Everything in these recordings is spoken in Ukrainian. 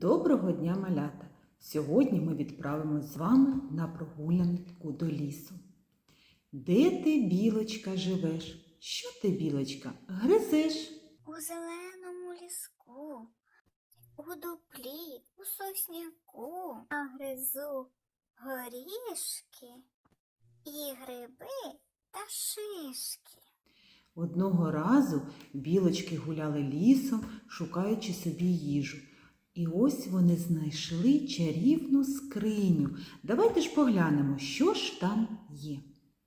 Доброго дня, малята! Сьогодні ми відправимось з вами на прогулянку до лісу. Де ти, білочка, живеш? Що ти, білочка, гризеш? У зеленому ліску, у дуплі, у сосняку, а гризу горішки і гриби та шишки. Одного разу білочки гуляли лісом, шукаючи собі їжу. І ось вони знайшли чарівну скриню. Давайте ж поглянемо, що ж там є.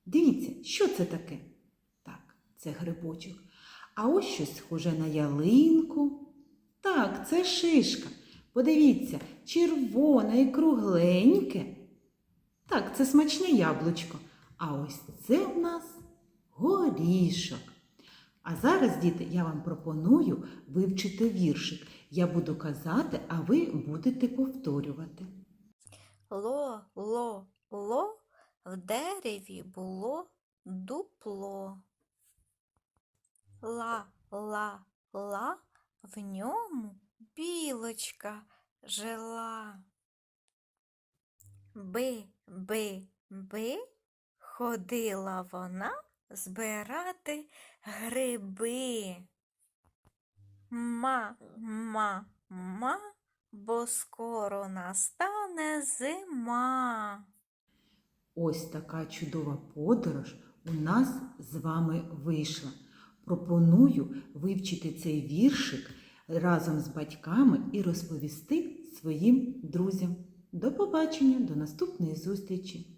Дивіться, що це таке? Так, це грибочок. А ось щось схоже на ялинку. Так, це шишка. Подивіться, червоне і кругленьке. Так, це смачне яблучко. А ось це в нас горішок. А зараз, діти, я вам пропоную вивчити віршик. Я буду казати, а ви будете повторювати. Ло, ло, ло, в дереві було дупло. Ла, ла, ла, в ньому білочка жила. Би, би, би, ходила вона збирати гриби. Ма, ма, ма, бо скоро настане зима. Ось така чудова подорож у нас з вами вийшла. Пропоную вивчити цей віршик разом з батьками і розповісти своїм друзям. До побачення, до наступної зустрічі!